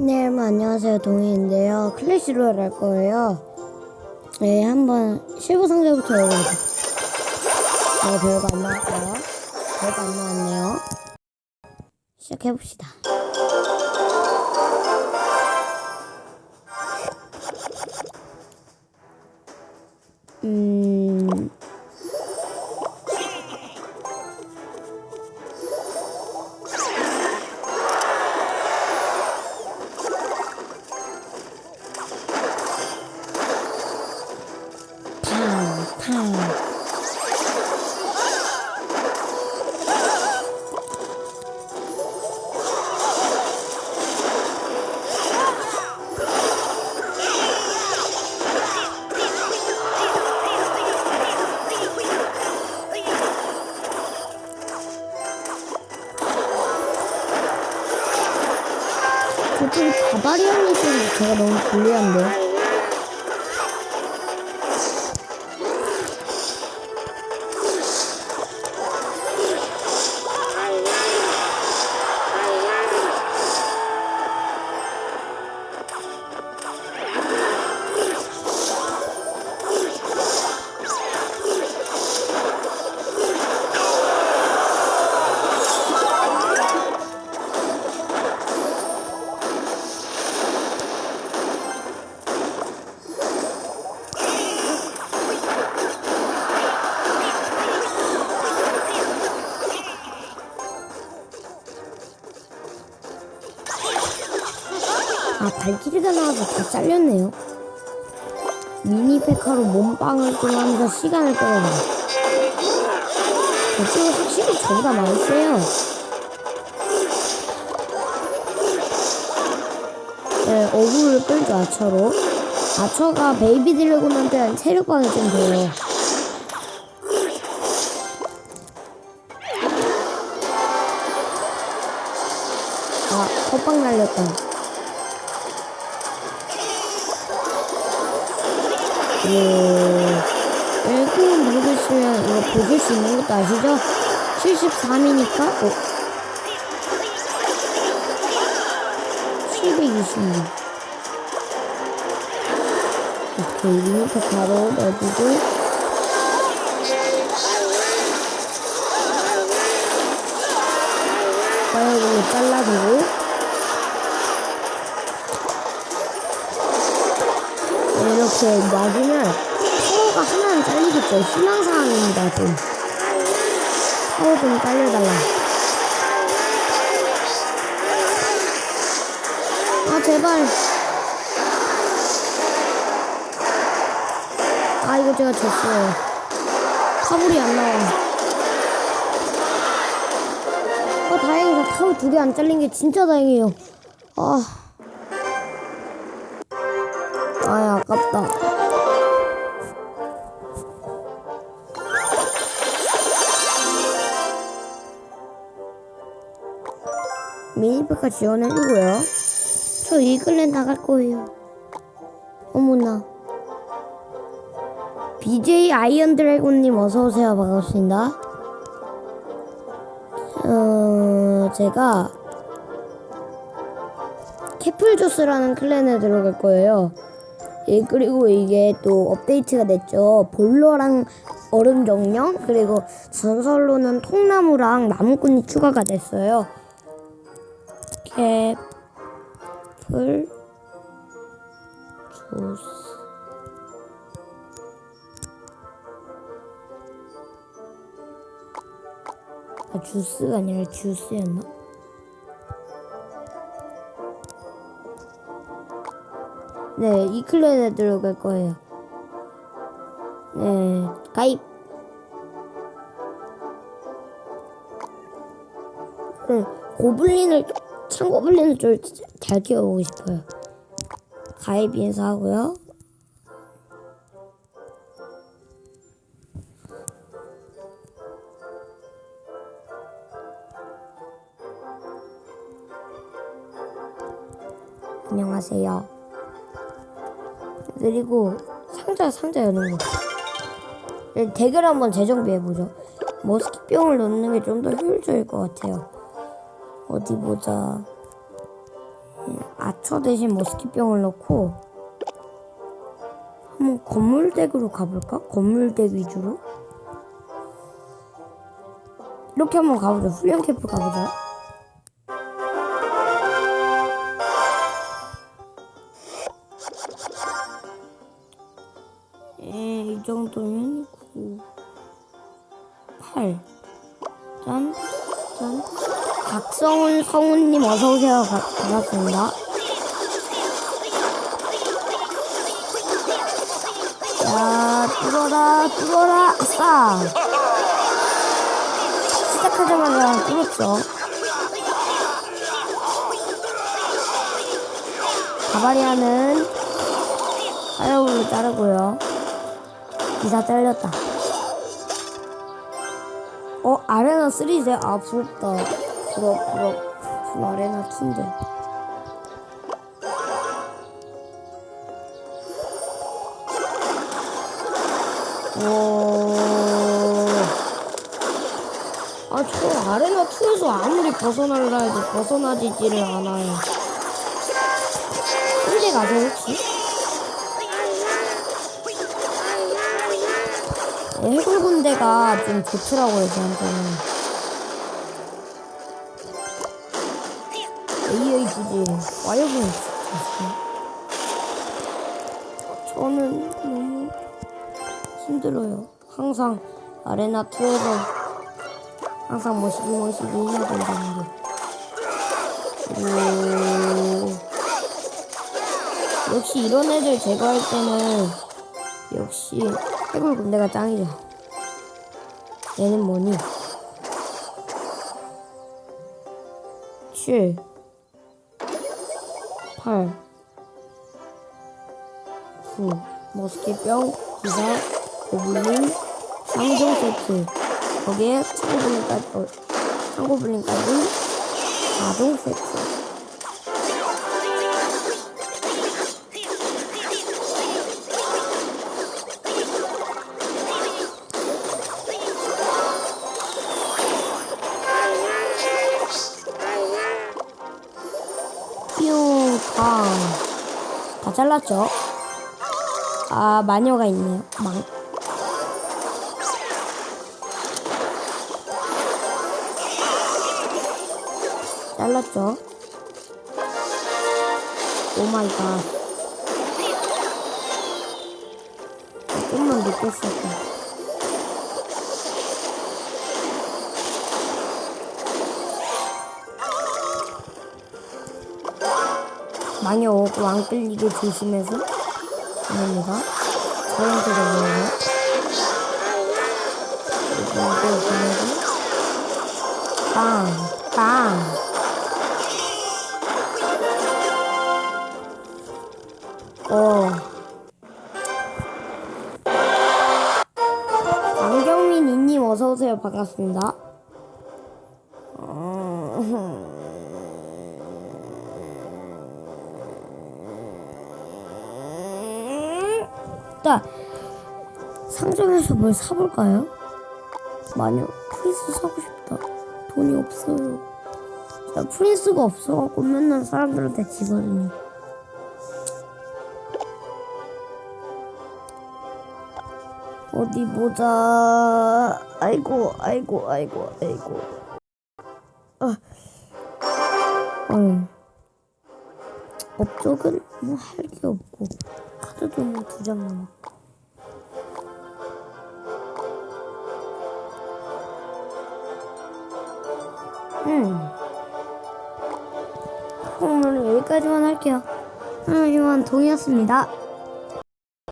네, 여러분 안녕하세요. 동희인데요. 클래시로 할 거예요. 네, 한번 실버 상자부터 열어보자. 네, 별거 안 나왔고요. 별거 안 나왔네요. 시작해봅시다. 탕, 탕. 저쪽이 바바리언이 있어서 제가 너무 불리한데. 아, 발길이가 나와서 다 잘렸네요. 미니 페카로 몸빵을 좀 하면서 시간을 끌어봐. 저쪽은 확실히 저보다 많이 세요. 네, 어구를 끌죠, 아처로. 아처가 베이비 드래곤한테는 체력방이 좀 돼요. 아, 헛방 날렸다. 예. 일꾼 누르시면 이거 보실 수 있는 것도 아시죠? 73이니까, 어. 726. 오케이, 리미터 바로 넣어주고. 파이어볼로 잘라주고. 이렇게 놔주면 파워가 하나는 잘리겠죠. 희망사항입니다, 좀. 파워 좀 잘려달라. 아, 제발. 아, 이거 제가 졌어요. 파블이 안 나와. 아, 다행이다. 타워 두개 안 잘린 게 진짜 다행이에요. 아. 아야, 아깝다. 미니페카 지원해주고요. 저 이글랜 나갈 거예요. 어머나. BJ 아이언 드래곤님 어서오세요. 반갑습니다. 어, 제가 캐플조스라는 클랜에 들어갈 거예요. 예, 그리고 이게 또 업데이트가 됐죠. 볼러랑 얼음 정령 그리고 전설로는 통나무랑 나무꾼이 추가가 됐어요. 캐플 조스 아 주스가 아니라 주스였나? 네, 이 클랜에 들어갈 거예요. 네, 가입. 네, 고블린을, 창고블린을 좀잘 키워보고 싶어요. 가입 인사하고요. 안녕하세요. 그리고 상자 상자 여는 거. 네, 대결 한번 재정비해 보죠. 머스키병을 넣는 게 좀 더 효율적일 것 같아요. 어디 보자. 아처 대신 머스키병을 넣고 한번 건물덱으로 가볼까? 건물덱 위주로 이렇게 한번 가보자 훈련 캠프 가보자 8 짠, 짠. 박성훈 성훈님 어서오세요. 바, 반갑습니다. 야, 뚫어라, 뚫어라, 싸. 시작하자마자 뚫었죠. 가바리아는 하여울로 자르고요. 기사 잘렸다. 어, 아레나 3제? 아, 부럽다. 부럽, 부럽. 전 아레나 2인데. 오. 아, 저 아레나 2에서 아무리 벗어나려 해도 벗어나지지를 않아요. 언제 가죠, 혹시? 해골 군대가 좀 좋더라고요, 저한테는. AHG, 와이어분 있어요. 저는 너무 힘들어요. 항상 아레나 2에서 항상 멋있게 멋있게 해야 된다는 게. 오. 역시 이런 애들 제거할 때는 역시 해골 군대가 짱이죠. 얘는 뭐니? 7 8 9 머스켓병 기사 고블린 상종 세트 거기에 창고블린까지 어, 창고블린까지 4종 세트 잘랐죠? 아, 마녀가 있네요. 망. 잘랐죠? 오 마이 갓. 늦게 썼다. 마 녀 오고 안 끌리게 조심해서 합니다. 저런 소리 보내요. 이거 보내고 빵, 빵. 어. 안경민 이님 어서 오세요. 반갑습니다. 자, 상점에서 뭘 사볼까요? 마녀 프린스 사고 싶다. 돈이 없어요. 자, 프린스가 없어갖고 맨날 사람들한테 지거든요. 어디 보자. 아이고, 아이고, 아이고, 아이고. 아, 어. 업적은 뭐 할 게 없고 카드도 뭐 두 장 남았고. 음. 오늘은 여기까지만 할게요. 음, 이만 동이었습니다.